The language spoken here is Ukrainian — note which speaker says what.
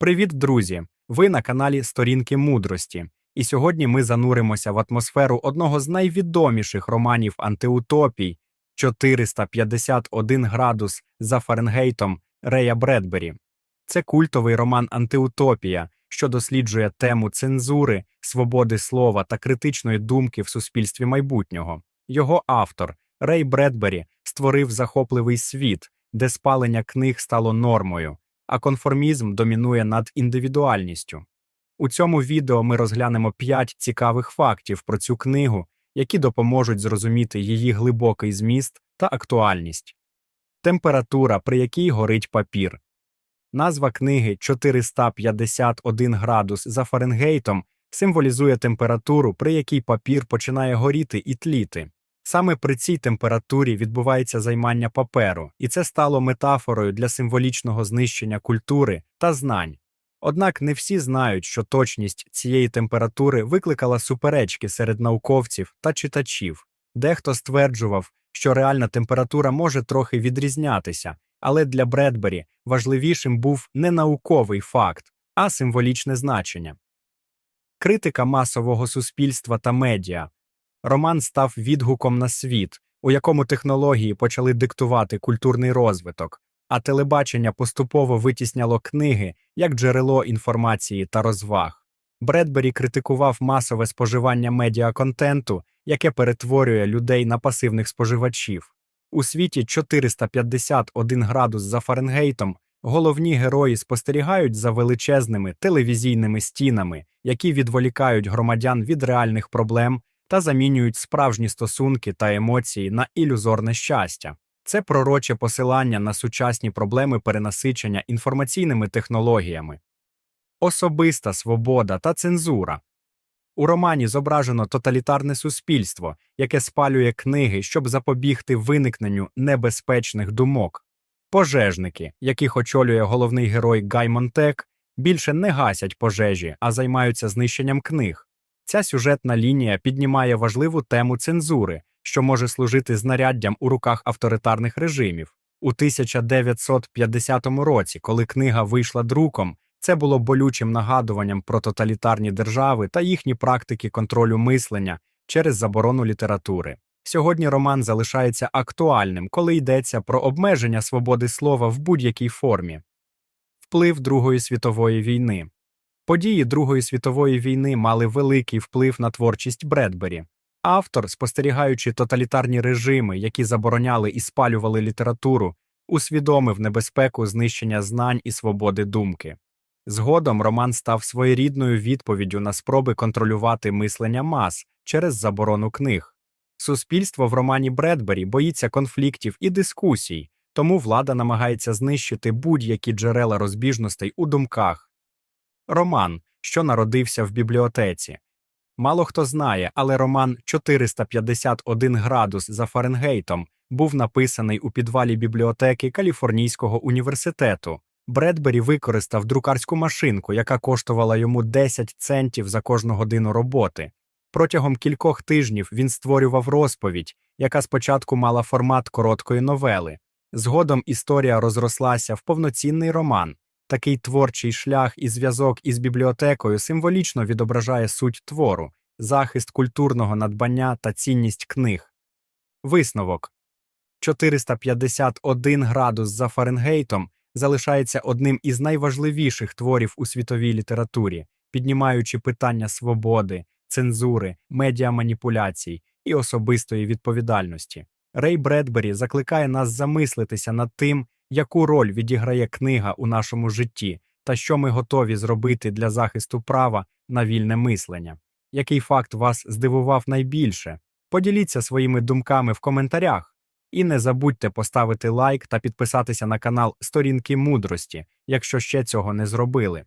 Speaker 1: Привіт, друзі! Ви на каналі Сторінки мудрості. І сьогодні ми зануримося в атмосферу одного з найвідоміших романів антиутопій 451 градус за Фаренгейтом Рея Бредбері. Це культовий роман Антиутопія, що досліджує тему цензури, свободи слова та критичної думки в суспільстві майбутнього. Його автор Рей Бредбері створив захопливий світ, де спалення книг стало нормою, а конформізм домінує над індивідуальністю. У цьому відео ми розглянемо 5 цікавих фактів про цю книгу, які допоможуть зрозуміти її глибокий зміст та актуальність. Температура, при якій горить папір. Назва книги 451 градус за Фаренгейтом символізує температуру, при якій папір починає горіти і тліти. Саме при цій температурі відбувається займання паперу, і це стало метафорою для символічного знищення культури та знань. Однак не всі знають, що точність цієї температури викликала суперечки серед науковців та читачів. Дехто стверджував, що реальна температура може трохи відрізнятися, але для Бредбері важливішим був не науковий факт, а символічне значення. Критика масового суспільства та медіа. Роман став відгуком на світ, у якому технології почали диктувати культурний розвиток, а телебачення поступово витісняло книги як джерело інформації та розваг. Бредбері критикував масове споживання медіаконтенту, яке перетворює людей на пасивних споживачів. У світі 451 градус за Фаренгейтом головні герої спостерігають за величезними телевізійними стінами, які відволікають громадян від реальних проблем та замінюють справжні стосунки та емоції на ілюзорне щастя. Це пророче посилання на сучасні проблеми перенасичення інформаційними технологіями. Особиста свобода та цензура. У романі зображено тоталітарне суспільство, яке спалює книги, щоб запобігти виникненню небезпечних думок. Пожежники, яких очолює головний герой Гай Монтек, більше не гасять пожежі, а займаються знищенням книг. Ця сюжетна лінія піднімає важливу тему цензури, що може служити знаряддям у руках авторитарних режимів. У 1950 році, коли книга вийшла друком, це було болючим нагадуванням про тоталітарні держави та їхні практики контролю мислення через заборону літератури. Сьогодні роман залишається актуальним, коли йдеться про обмеження свободи слова в будь-якій формі. Вплив Другої світової війни. Події Другої світової війни мали великий вплив на творчість Бредбері. Автор, спостерігаючи тоталітарні режими, які забороняли і спалювали літературу, усвідомив небезпеку знищення знань і свободи думки. Згодом роман став своєрідною відповіддю на спроби контролювати мислення мас через заборону книг. Суспільство в романі Бредбері боїться конфліктів і дискусій, тому влада намагається знищити будь-які джерела розбіжностей у думках. Роман, що народився в бібліотеці. Мало хто знає, але роман 451 градус за Фаренгейтом був написаний у підвалі бібліотеки Каліфорнійського університету. Бредбері використав друкарську машинку, яка коштувала йому 10 центів за кожну годину роботи. Протягом кількох тижнів він створював розповідь, яка спочатку мала формат короткої новели. Згодом історія розрослася в повноцінний роман. Такий творчий шлях і зв'язок із бібліотекою символічно відображає суть твору, захист культурного надбання та цінність книг. Висновок 451 градус за Фаренгейтом залишається одним із найважливіших творів у світовій літературі, піднімаючи питання свободи, цензури, медіаманіпуляцій і особистої відповідальності. Рей Бредбері закликає нас замислитися над тим, яку роль відіграє книга у нашому житті та що ми готові зробити для захисту права на вільне мислення. Який факт вас здивував найбільше? Поділіться своїми думками в коментарях. І не забудьте поставити лайк та підписатися на канал Сторінки мудрості, якщо ще цього не зробили.